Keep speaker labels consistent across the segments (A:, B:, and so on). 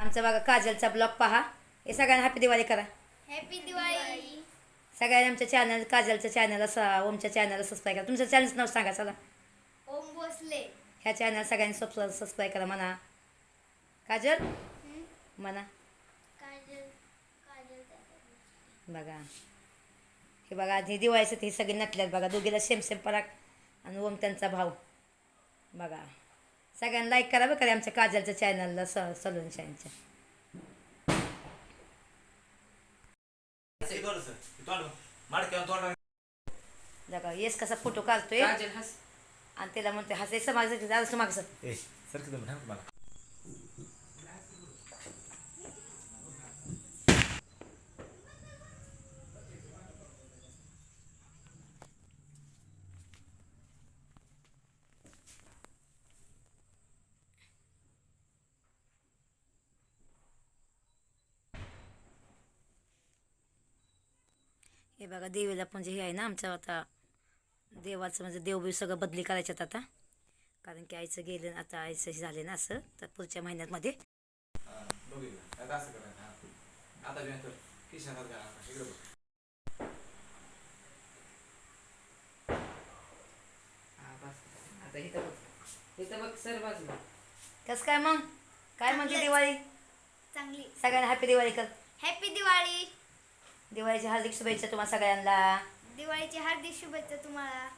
A: आमचा बघा काजलचा ब्लॉग पहा. हे सगळ्यांना हॅपी दिवाळी करा.
B: हॅपी दिवाळी.
A: सगळ्यांनी आमच्या चॅनल काजलचं चॅनल असं ओमच्या चॅनलला सबस्क्राईब करा. तुमचं चॅनलचं नाव सांगा चला.
B: ओम भोसले.
A: ह्या चॅनल सगळ्यांनी सब सबस्क्राईब करा म्हणा. काजल? म्हणा. बघा. हे बघा हे दिवाळीचं ते सगळे नटल्यात बघा. दोघीला सेम सेम पराग आणि ओम त्यांचा भाऊ. बघा. सगळ्यांना लाईक करा बरं आमच्या काजलच्या चॅनलला स सलून शाईनच्या. बघा येस कसा फोटो काढतोय?
C: काजल हस.
A: आणि त्याला म्हणतोय हसायचं मागचं जायचं मागचं
D: ए मला.
A: हे बघा देवीला पण जे हे आहे ना आमचं आता देवाचं म्हणजे देवबीव सगळं बदली करायच्यात आता. कारण की आईचं गेलं आता आईचं हे झाले ना असं तर पुढच्या
C: सर बाजूला
A: कसं काय मग? काय म्हणते दिवाळी?
B: चांगली.
A: सगळ्यांना हॅपी दिवाळी कर.
B: हॅपी दिवाळी.
A: दिवाळीची हार्दिक शुभेच्छा तुम्हाला सगळ्यांना.
B: दिवाळीची हार्दिक शुभेच्छा तुम्हाला.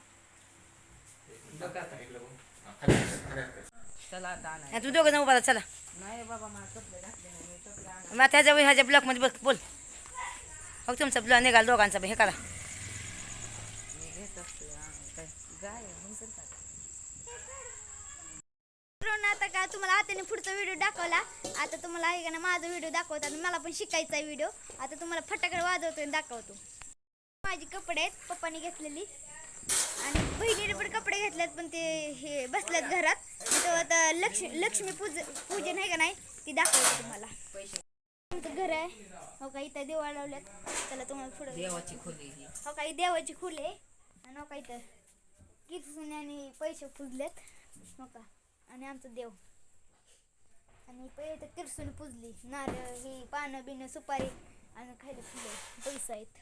C: बघ
D: बघ.
C: चला
A: तू दोघं उभा राहा, चला.
C: नाही बाबा मला कपडे घातले नाही मी कपडे आणा
A: मग ह्याच्या ह्याच्या ब्लॉकमध्ये बघ बोल. हो तुमचा ब्लॉक निघाल दोघांचा बी, हे करा.
C: मी घेत असते काय गाय आहे, मग करतात
B: का तुम्हाला हाताने पुढचा व्हिडिओ दाखवला. आता तुम्हाला आहे का ना माझा व्हिडिओ दाखवतात मला पण शिकायचा आहे व्हिडिओ आता तुम्हाला फटाकडे वाजवतो आणि दाखवतो. माझी कपडे आहेत पप्पानी घेतलेली. आणि बहिणीने पण कपडे घेतलेत पण ते हे बसल्यात घरात. तो आता लक्ष्मी लक्ष्मी पूज पूजन आहे का नाही ती दाखवतो तुम्हाला. आमचं घर आहे. हो का इथं देवा लावल्यात. त्याला तुम्हाला पुढे
C: देवाची खोली ही.
B: हो काही देवाची फुले आणि हो काही तर किती आणि पैसे पुजलेत. हो का. आणि आमचं देव. आणि पहिले तर किरसून पुजली नारळ ही पानं बिनं सुपारी आणि खायला फुले पैसा आहेत.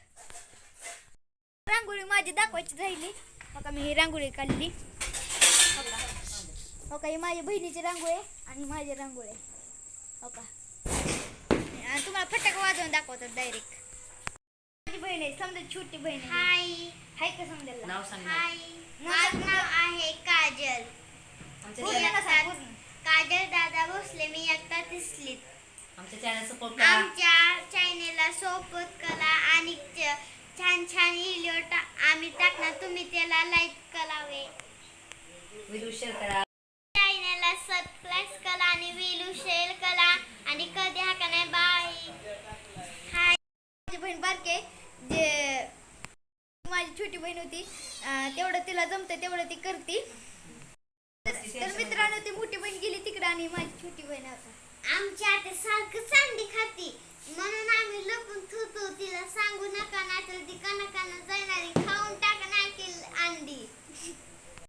B: रांगोळी माझी दाखवायची राहिली. हो का मी ही रांगोळी काढली. हो का? हो का ही माझ्या बहिणीची रांगोळी आणि माझी रांगोळी. हो का? आणि तुम्हाला फटाका वाजवून दाखवतात डायरेक्ट माझी बहीण आहे समजा छोटी बहीण हाय. हाय का समजायला?
C: नाव सांग.
B: हाय. माझं नाव आहे काजल. पूर्ण. काजल दादा भोसले मी एकटा दिसलीत.
A: आमच्या चॅनल सपोर्ट करा.
B: आमच्या चॅनेलला सोबत करा आणि छान छान व्हिडिओ टा आम्ही टाकणार. तुम्ही त्याला लाईक करावे.
A: व्हिडिओ शेअर करा.
B: चॅनेलला सबस्क्राईब करा आणि व्हिडिओ शेअर करा. आणि कधी हा का नाही बाय हाय माझी बहीण बारके जे माझी छोटी बहीण होती. तेवढं तिला जमतं तेवढं ती करती तर मित्रांनो ती मोठी बहीण गेली तिकडे आणि माझी छोटी बहीण होता आमची आता सारखं सांडी खाती. म्हणून आम्ही लपून थुतो तिला सांगू नका नाही तर ती कना जाणारी जाणार